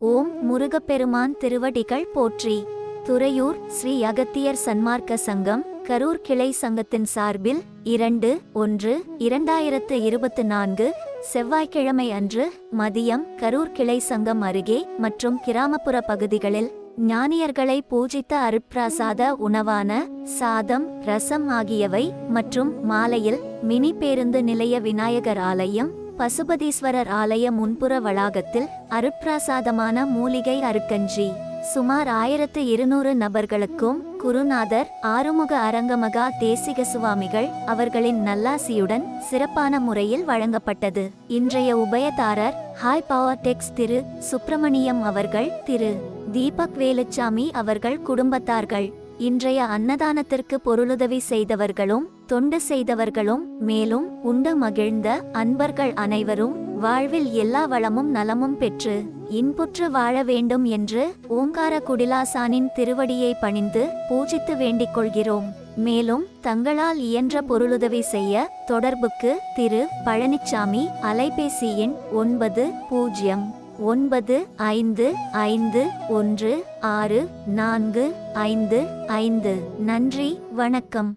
ஓம் முருகப்பெருமான் திருவடிகள் போற்றி. துறையூர் ஸ்ரீ அகத்தியர் சன்மார்க்க சங்கம் கரூர் கிளை சங்கத்தின் சார்பில் இரண்டு ஒன்று இரண்டாயிரத்து இருபத்து நான்கு செவ்வாய்க்கிழமை அன்று மதியம் கரூர் கிளை சங்கம் அருகே மற்றும் கிராமப்புற பகுதிகளில் ஞானியர்களை பூஜித்த அருட்பிராசாத உணவான சாதம் ரசம் ஆகியவை மற்றும் மாலையில் மினி பேருந்து நிலைய விநாயகர் ஆலயம் பசுபதீஸ்வரர் ஆலய முன்புற வளாகத்தில் அருட்பிரசாதமான மூலிகை அருக்கஞ்சி. சுமார் ஆயிரத்து இருநூறு நபர்களுக்கும் குருநாதர் ஆறுமுக அரங்கமகா தேசிக சுவாமிகள் அவர்களின் நல்லாசியுடன் சிறப்பான முறையில் வழங்கப்பட்டது. இன்றைய உபயதாரர் ஹாய் பவர் டெக்ஸ் திரு சுப்பிரமணியம் அவர்கள் திரு தீபக் வேலுச்சாமி அவர்கள் குடும்பத்தார்கள். இன்றைய அன்னதானத்திற்கு பொருளுதவி செய்தவர்களும் தொண்டு செய்தவர்களும் மேலும் உண்டு மகிழ்ந்த அன்பர்கள் அனைவரும் வாழ்வில் எல்லா வளமும் நலமும் பெற்று இன்புற்று வாழ வேண்டும் என்று ஓங்கார குடிலாசானின் திருவடியை பணிந்து பூஜித்து வேண்டிக் கொள்கிறோம். மேலும் தங்களால் இயன்ற பொருளுதவி செய்ய தொடர்புக்கு திரு பழனிச்சாமி அலைபேசி எண் ஒன்பது பூஜ்ஜியம் ஒன்பது ஐந்து ஐந்து ஒன்று ஆறு நான்கு ஐந்து ஐந்து. நன்றி வணக்கம்.